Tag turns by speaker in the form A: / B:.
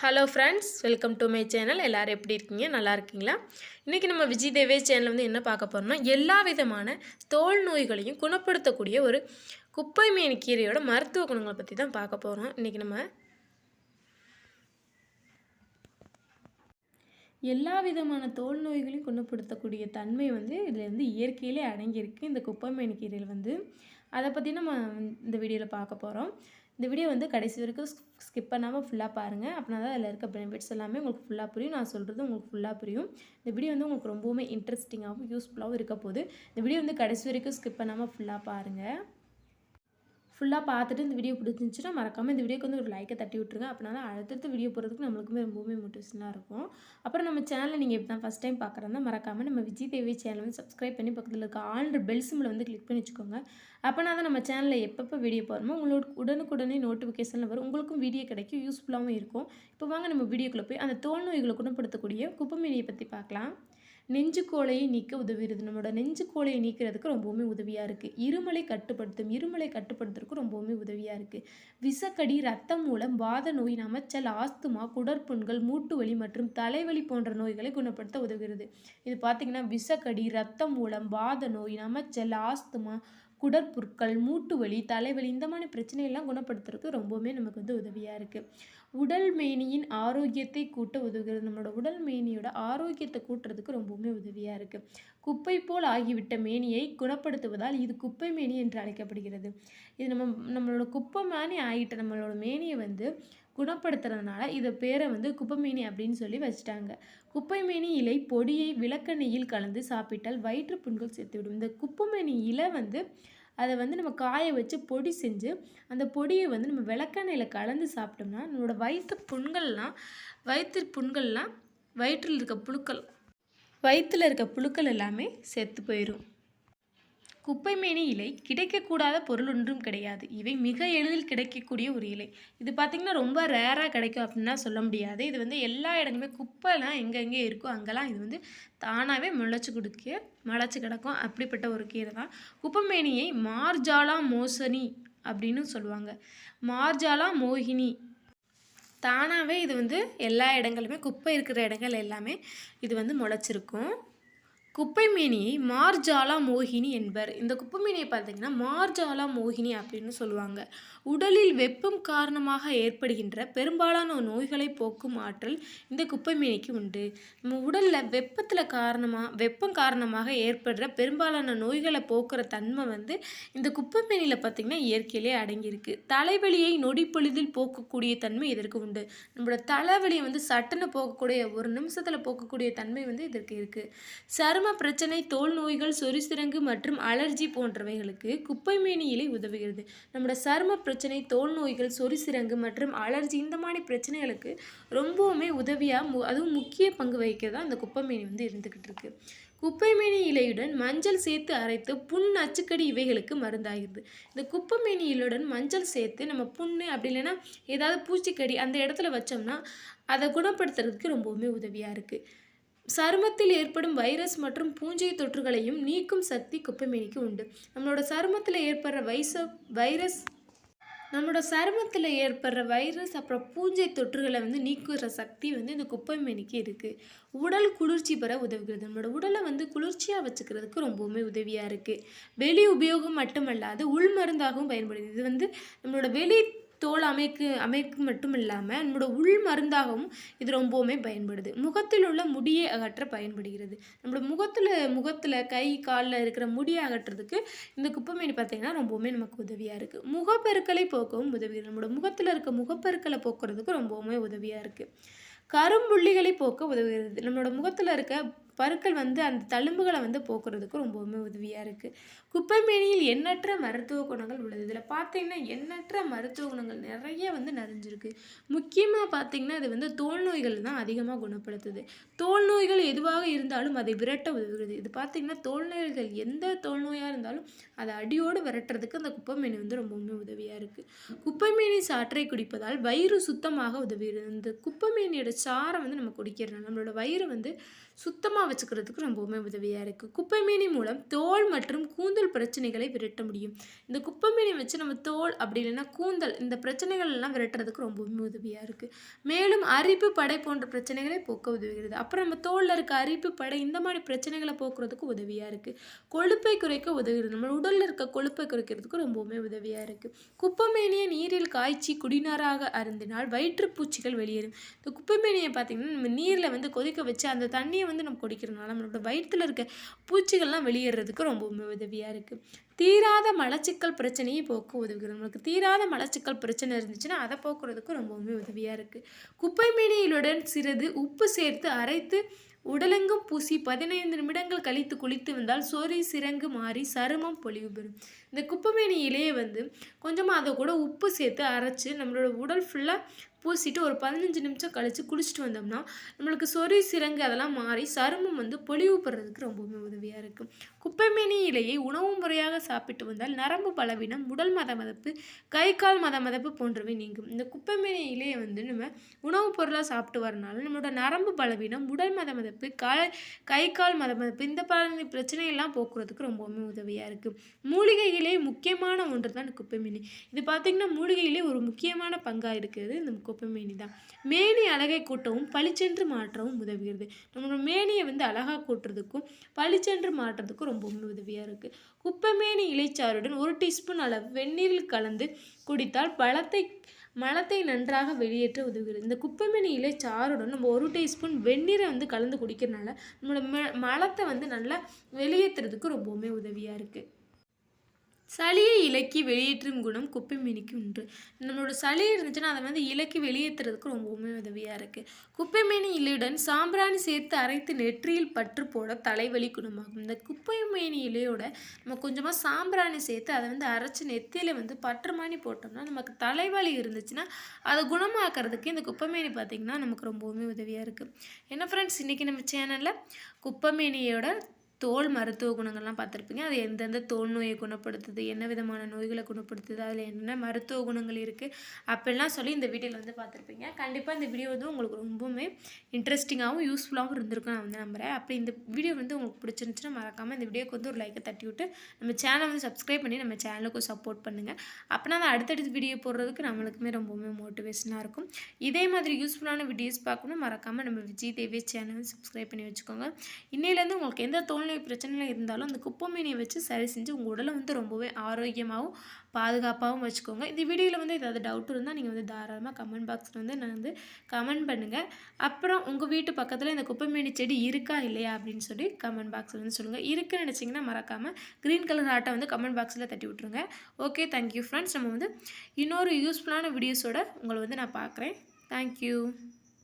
A: hello friends welcome to my channel எல்லோரும் எப்படி இருக்கீங்க நல்லா இருக்கீங்களா இன்றைக்கி நம்ம விஜய் தேவே சேனல் வந்து என்ன பார்க்க போகிறோம்னா எல்லா விதமான தோல் நோய்களையும் குணப்படுத்தக்கூடிய ஒரு குப்பை மீன் கீரையோட மருத்துவ குணங்களை பற்றி தான் பார்க்க போகிறோம் இன்றைக்கி நம்ம எல்லா விதமான தோல் நோய்களையும் குணப்படுத்தக்கூடிய தன்மை வந்து இதுலேருந்து வந்து இயற்கையிலே அடங்கியிருக்கு இந்த குப்பைமேனி கீரையில் வந்து அதை பற்றி நம்ம இந்த வீடியோவில் பார்க்க போகிறோம் இந்த வீடியோ வந்து கடைசி வரைக்கும் ஸ்கிப் பண்ணாமல் ஃபுல்லாக பாருங்கள் அப்படின்னா தான் அதில் இருக்க பெனிஃபிட்ஸ் எல்லாமே உங்களுக்கு ஃபுல்லாக புரியும் நான் சொல்கிறது உங்களுக்கு ஃபுல்லாக புரியும் இந்த வீடியோ வந்து உங்களுக்கு ரொம்பவுமே இன்ட்ரெஸ்டிங்காகவும் யூஸ்ஃபுல்லாகவும் இருக்க போகுது இந்த வீடியோ வந்து கடைசி வரைக்கும் ஸ்கிப் பண்ணாமல் ஃபுல்லாக பாருங்கள் ஃபுல்லாக பார்த்துட்டு இந்த வீடியோ பிடிச்சிருந்துச்சுன்னா மறக்காமல் இந்த வீடியோக்கு வந்து ஒரு லைக்கை தட்டி விட்ருங்க அப்படின்னா அடுத்தடுத்து வீடியோ போகிறதுக்கு நம்மளுக்குமே ரொம்பவே மோட்டிவேஷனாக இருக்கும் அப்புறம் நம்ம சேனலில் நீங்கள் இப்போ தான் ஃபஸ்ட் டைம் பார்க்குறதா மறக்காமல் நம்ம விஜய் தேவி சேனல் வந்து சப்ஸ்கிரைப் பண்ணி பக்கத்தில் இருக்க ஆல்ரெடி பெல் சிம்மில் வந்து கிளிக் பண்ணி வச்சுக்கோங்க அப்போனா தான் நம்ம சேனலில் எப்பப்போ வீடியோ போகிறோமோ உங்களோட உடனுக்குடனே நோட்டிஃபிகேஷனில் வரும் உங்களுக்கும் வீடியோ கிடைக்கும் யூஸ்ஃபுல்லாகவும் இருக்கும் இப்போ வாங்க நம்ம வீடியோக்குள்ளே போய் அந்த தோல் நோய்களை குணப்படுத்தக்கூடிய குப்பமேனியை பற்றி பார்க்கலாம் நெஞ்சு கோலையை நீக்க உதவுகிறது நம்மளோட நெஞ்சு கோலையை நீக்கிறதுக்கு ரொம்பவுமே உதவியாக இருக்குது இருமலை கட்டுப்படுத்தும் இருமலை கட்டுப்படுத்துறதுக்கு ரொம்பவுமே உதவியாக இருக்குது விசக்கடி ரத்தம் மூலம் வாத நோய் நமச்சல் ஆஸ்துமா குடற்புண்கள் மூட்டு வலி மற்றும் தலைவலி போன்ற நோய்களை குணப்படுத்த உதவுகிறது இது பார்த்திங்கன்னா விசக்கடி ரத்தம் மூலம் வாத நோய் நமச்சல் ஆஸ்துமா குடற்புற்கள் மூட்டு வலி தலைவலி இந்த மாதிரி பிரச்சனையெல்லாம் குணப்படுத்துறதுக்கு ரொம்பவுமே நமக்கு வந்து உதவியாக இருக்குது உடல் மேனியின் ஆரோக்கியத்தை கூட்ட உதவுகிறது நம்மளோட உடல் மேனியோட ஆரோக்கியத்தை கூட்டுறதுக்கு ரொம்பவுமே உதவியாக இருக்குது குப்பை போல் ஆகிவிட்ட மேனியை குணப்படுத்துவதால் இது குப்பை மேனி என்று அழைக்கப்படுகிறது இது நம்ம நம்மளோட குப்பை மேனி ஆகிட்ட நம்மளோட மேனியை வந்து குணப்படுத்துறதுனால இதை பேரை வந்து குப்பைமேனி அப்படின்னு சொல்லி வச்சுட்டாங்க குப்பைமேனி இலை பொடியை விளக்கெண்ணெயில் கலந்து சாப்பிட்டால் வயிற்று புண்கள் சேர்த்துவிடும் இந்த குப்பைமேனி இலை வந்து அதை வந்து நம்ம காய வச்சு பொடி செஞ்சு அந்த பொடியை வந்து நம்ம விளக்கெண்ணெயில் கலந்து சாப்பிட்டோம்னா நம்மளோட வயிற்று புண்கள்லாம் வயிற்று புண்கள்லாம் வயிற்றில் இருக்க புழுக்கள் வயிற்றில் இருக்க புழுக்கள் எல்லாமே செத்து போயிடும் குப்பைமேனி இலை கிடைக்கக்கூடாத பொருள் ஒன்றும் கிடையாது இவை மிக எளிதில் கிடைக்கக்கூடிய ஒரு இலை இது பார்த்திங்கன்னா ரொம்ப ரேராக கிடைக்கும் அப்படின்னா சொல்ல முடியாது இது வந்து எல்லா இடங்களுமே குப்பைலாம் எங்கெங்கே இருக்கோ அங்கெல்லாம் இது வந்து தானாகவே முளைச்சி கொடுக்க முளைச்சி கிடக்கும் அப்படிப்பட்ட ஒரு கீரை தான் குப்பைமேனியை மார்ஜாலா மோசனி அப்படின்னு சொல்லுவாங்க மார்ஜாலா மோகினி தானாகவே இது வந்து எல்லா இடங்களுமே குப்பை இருக்கிற இடங்கள் எல்லாமே இது வந்து முளைச்சிருக்கும் குப்பைமேனியை மார்ஜாலா மோகினி என்பர் இந்த குப்பைமேனியை பார்த்தீங்கன்னா மார்ஜாலா மோகினி அப்படின்னு சொல்லுவாங்க உடலில் வெப்பம் காரணமாக ஏற்படுகின்ற பெரும்பாலான நோய்களை போக்கும் ஆற்றல் இந்த குப்பைமேனிக்கு உண்டு நம்ம உடலில் வெப்பத்தில் காரணமாக வெப்பம் காரணமாக ஏற்படுற பெரும்பாலான நோய்களை போக்குற தன்மை வந்து இந்த குப்பைமேனியில் பார்த்திங்கன்னா இயற்கையிலே அடங்கியிருக்கு தலைவலியை நொடிப்பொழுதில் போக்கக்கூடிய தன்மை இதற்கு உண்டு நம்மளோட தலைவலியை வந்து சட்டுன்னு போகக்கூடிய ஒரு நிமிஷத்தில் போக்கக்கூடிய தன்மை வந்து இதற்கு இருக்குது சரும ஆஸ்துமா பிரச்சனை தோல் நோய்கள் சொரிசிரங்கு மற்றும் அலர்ஜி போன்றவைகளுக்கு குப்பை மேனி இலை உதவுகிறது நம்மளோட சரும பிரச்சனை தோல் நோய்கள் சொரிசிரங்கு மற்றும் அலர்ஜி இந்த மாதிரி பிரச்சனைகளுக்கு ரொம்பவுமே உதவியாக அதுவும் முக்கிய பங்கு வகிக்கிறதா அந்த குப்பை மேனி வந்து இருந்துக்கிட்டு குப்பை குப்பைமேனி இலையுடன் மஞ்சள் சேர்த்து அரைத்து புண் அச்சுக்கடி இவைகளுக்கு மருந்தாகிறது இந்த குப்பைமேனி இலையுடன் மஞ்சள் சேர்த்து நம்ம புண்ணு அப்படி இல்லைன்னா ஏதாவது பூச்சிக்கடி அந்த இடத்துல வச்சோம்னா அதை குணப்படுத்துறதுக்கு ரொம்பவுமே உதவியாக இருக்குது சருமத்தில் ஏற்படும் வைரஸ் மற்றும் பூஞ்சை தொற்றுகளையும் நீக்கும் சக்தி குப்பைமேனிக்கு உண்டு நம்மளோட சருமத்தில் ஏற்படுற வைச வைரஸ் நம்மளோட சருமத்தில் ஏற்படுற வைரஸ் அப்புறம் பூஞ்சை தொற்றுகளை வந்து நீக்குற சக்தி வந்து இந்த குப்பை மேனிக்கு இருக்குது உடல் குளிர்ச்சி பெற உதவுகிறது நம்மளோட உடலை வந்து குளிர்ச்சியாக வச்சுக்கிறதுக்கு ரொம்பவுமே உதவியாக இருக்குது வெளி உபயோகம் மட்டுமல்லாது உள் மருந்தாகவும் பயன்படுது இது வந்து நம்மளோட வெளி தோல் அமைக்கு அமைக்கு மட்டும் இல்லாமல் நம்மளோட உள் மருந்தாகவும் இது ரொம்பவுமே பயன்படுது முகத்தில் உள்ள முடியை அகற்ற பயன்படுகிறது நம்மளோட முகத்தில் முகத்தில் கை காலில் இருக்கிற முடியை அகற்றுறதுக்கு இந்த குப்பைமேனி பார்த்திங்கன்னா ரொம்பவுமே நமக்கு உதவியாக இருக்குது முகப்பெருக்களை போக்கவும் உதவுகிறது நம்மளோட முகத்தில் இருக்க முகப்பெருக்களை போக்குறதுக்கு ரொம்பவுமே உதவியாக இருக்குது கரும்புள்ளிகளை போக்க உதவுகிறது நம்மளோட முகத்தில் இருக்க பருக்கள் வந்து அந்த தழும்புகளை வந்து போக்குறதுக்கு ரொம்பவுமே உதவியாக இருக்குது குப்பைமேனியில் எண்ணற்ற மருத்துவ குணங்கள் உள்ளது இதில் பார்த்திங்கன்னா எண்ணற்ற மருத்துவ குணங்கள் நிறைய வந்து நிறைஞ்சிருக்கு முக்கியமாக பார்த்திங்கன்னா இது வந்து தோல் நோய்கள் தான் அதிகமாக குணப்படுத்துது தோல் நோய்கள் எதுவாக இருந்தாலும் அதை விரட்ட உதவுகிறது இது பார்த்திங்கன்னா தோல் நோய்கள் எந்த தோல் நோயாக இருந்தாலும் அதை அடியோடு விரட்டுறதுக்கு அந்த குப்பைமேனி வந்து ரொம்பவுமே உதவியாக இருக்குது குப்பைமேனி சாற்றை குடிப்பதால் வயிறு சுத்தமாக உதவுகிறது இந்த குப்பைமேனியோட சாரை வந்து நம்ம குடிக்கிறோம் நம்மளோட வயிறு வந்து சுத்தமாக சுத்தமாக வச்சுக்கிறதுக்கு ரொம்பவுமே உதவியாக இருக்குது குப்பைமேனி மூலம் தோல் மற்றும் கூந்தல் பிரச்சனைகளை விரட்ட முடியும் இந்த குப்பைமேனி வச்சு நம்ம தோல் அப்படி இல்லைன்னா கூந்தல் இந்த பிரச்சனைகள் எல்லாம் விரட்டுறதுக்கு ரொம்பவுமே உதவியாக இருக்குது மேலும் அரிப்பு படை போன்ற பிரச்சனைகளை போக்க உதவுகிறது அப்புறம் நம்ம தோலில் இருக்க அரிப்பு படை இந்த மாதிரி பிரச்சனைகளை போக்குறதுக்கு உதவியாக இருக்குது கொழுப்பை குறைக்க உதவுகிறது நம்ம உடலில் இருக்க கொழுப்பை குறைக்கிறதுக்கு ரொம்பவுமே உதவியாக இருக்குது குப்பைமேனியை நீரில் காய்ச்சி குடிநாராக அருந்தினால் வயிற்றுப்பூச்சிகள் வெளியேறும் இந்த குப்பைமேனியை பார்த்திங்கன்னா நம்ம நீரில் வந்து கொதிக்க வச்சு அந்த தண்ணியை வந்து நம்ம குடி குடிக்கிறதுனால நம்மளோட வயிற்றில் இருக்க பூச்சிகள்லாம் வெளியேறதுக்கு ரொம்பவுமே உதவியாக இருக்குது தீராத மலச்சிக்கல் பிரச்சனையை போக்க உதவுகிறது நம்மளுக்கு தீராத மலச்சிக்கல் பிரச்சனை இருந்துச்சுன்னா அதை போக்குறதுக்கு ரொம்பவுமே உதவியாக இருக்குது குப்பை மீனியலுடன் சிறிது உப்பு சேர்த்து அரைத்து உடலெங்கும் பூசி பதினைந்து நிமிடங்கள் கழித்து குளித்து வந்தால் சொறி சிறங்கு மாறி சருமம் பொலிவு பெறும் இந்த குப்பை இலையை வந்து கொஞ்சமாக அதை கூட உப்பு சேர்த்து அரைச்சி நம்மளோட உடல் ஃபுல்லாக பூசிட்டு ஒரு பதினஞ்சு நிமிஷம் கழித்து குளிச்சுட்டு வந்தோம்னா நம்மளுக்கு சொறி சிறங்கு அதெல்லாம் மாறி சருமம் வந்து பொலிவு பெறதுக்கு ரொம்பவுமே உதவியாக இருக்கும் குப்பைமேனி இலையை உணவு முறையாக சாப்பிட்டு வந்தால் நரம்பு பலவீனம் உடல் மத மதப்பு கை கால் மத மதப்பு போன்றவை நீங்கும் இந்த குப்பைமேனி இலையை வந்து நம்ம உணவுப் பொருளாக சாப்பிட்டு வரனால நம்மளோட நரம்பு பலவீனம் உடல் மத மதப்பு கால கை கால் மத மதப்பு இந்த பல பிரச்சனையெல்லாம் போக்குறதுக்கு ரொம்பவுமே உதவியாக இருக்குது மூலிகை இலை முக்கியமான ஒன்று தான் குப்பைமேனி இது பார்த்திங்கன்னா மூலிகை இலை ஒரு முக்கியமான பங்காக இருக்கிறது இந்த மேனி தான் மேனி அழகை கூட்டவும் பளிச்சென்று மாற்றவும் உதவுகிறது நம்மளோட மேனியை வந்து அழகாக கூட்டுறதுக்கும் பளிச்சென்று மாற்றுறதுக்கும் ரொம்பவுமே உதவியாக இருக்குது குப்பைமேனி இலைச்சாறுடன் ஒரு டீஸ்பூன் அளவு வெந்நீரில் கலந்து குடித்தால் பழத்தை மலத்தை நன்றாக வெளியேற்ற உதவுகிறது இந்த குப்பைமேனி இலை நம்ம ஒரு டீஸ்பூன் வெந்நீரை வந்து கலந்து குடிக்கிறனால நம்மளோட ம மலத்தை வந்து நல்லா வெளியேற்றுறதுக்கு ரொம்பவுமே உதவியாக இருக்குது சளியை இலக்கி வெளியேற்றும் குணம் குப்பை மேனிக்கு உண்டு நம்மளோட சளி இருந்துச்சுன்னா அதை வந்து இலக்கி வெளியேற்றுறதுக்கு ரொம்பவுமே உதவியாக இருக்குது குப்பை மேனி இலையுடன் சாம்பிராணி சேர்த்து அரைத்து நெற்றியில் பற்று போட தலைவலி குணமாகும் இந்த குப்பை மேனி இலையோட நம்ம கொஞ்சமாக சாம்பிராணி சேர்த்து அதை வந்து அரைச்சி நெத்தியில் வந்து பற்று மாணி போட்டோம்னா நமக்கு தலைவலி இருந்துச்சுன்னா அதை குணமாக்குறதுக்கு இந்த குப்பைமேனி பார்த்திங்கன்னா நமக்கு ரொம்பவுமே உதவியாக இருக்குது என்ன ஃப்ரெண்ட்ஸ் இன்றைக்கி நம்ம சேனலில் குப்பைமேனியோட தோல் மருத்துவ குணங்கள்லாம் பார்த்துருப்பீங்க அது எந்தெந்த தோல் நோயை குணப்படுத்துது என்ன விதமான நோய்களை குணப்படுத்துது அதில் என்ன மருத்துவ குணங்கள் இருக்குது அப்படிலாம் சொல்லி இந்த வீடியோவில் வந்து பார்த்துருப்பீங்க கண்டிப்பாக இந்த வீடியோ வந்து உங்களுக்கு ரொம்பவுமே இன்ட்ரெஸ்டிங்காகவும் யூஸ்ஃபுல்லாகவும் இருந்திருக்கும் நான் வந்து நம்புகிறேன் அப்படி இந்த வீடியோ வந்து உங்களுக்கு பிடிச்சிருந்துச்சுன்னா மறக்காமல் இந்த வீடியோக்கு வந்து ஒரு லைக்கை தட்டி விட்டு நம்ம சேனலை வந்து சப்ஸ்கிரைப் பண்ணி நம்ம சேனலுக்கு சப்போர்ட் பண்ணுங்கள் அப்படின்னா அந்த அடுத்தடுத்து வீடியோ போடுறதுக்கு நம்மளுக்குமே ரொம்பவுமே மோட்டிவேஷனாக இருக்கும் இதே மாதிரி யூஸ்ஃபுல்லான வீடியோஸ் பார்க்கணும் மறக்காமல் நம்ம விஜய் தேவி சேனல் சப்ஸ்கிரைப் பண்ணி வச்சுக்கோங்க இன்னிலேருந்து உங்களுக்கு எந்த தோல் உடல்நிலை பிரச்சனைகள் இருந்தாலும் அந்த குப்பமீனியை வச்சு சரி செஞ்சு உங்கள் உடலை வந்து ரொம்பவே ஆரோக்கியமாகவும் பாதுகாப்பாகவும் வச்சுக்கோங்க இந்த வீடியோவில் வந்து ஏதாவது டவுட் இருந்தால் நீங்கள் வந்து தாராளமாக கமெண்ட் பாக்ஸில் வந்து நான் வந்து கமெண்ட் பண்ணுங்கள் அப்புறம் உங்கள் வீட்டு பக்கத்தில் இந்த மீனி செடி இருக்கா இல்லையா அப்படின்னு சொல்லி கமெண்ட் பாக்ஸில் வந்து சொல்லுங்கள் இருக்குன்னு நினச்சிங்கன்னா மறக்காமல் க்ரீன் கலர் ஆட்டை வந்து கமெண்ட் பாக்ஸில் தட்டி விட்ருங்க ஓகே தேங்க்யூ ஃப்ரெண்ட்ஸ் நம்ம வந்து இன்னொரு யூஸ்ஃபுல்லான வீடியோஸோட உங்களை வந்து நான் பார்க்குறேன் தேங்க்யூ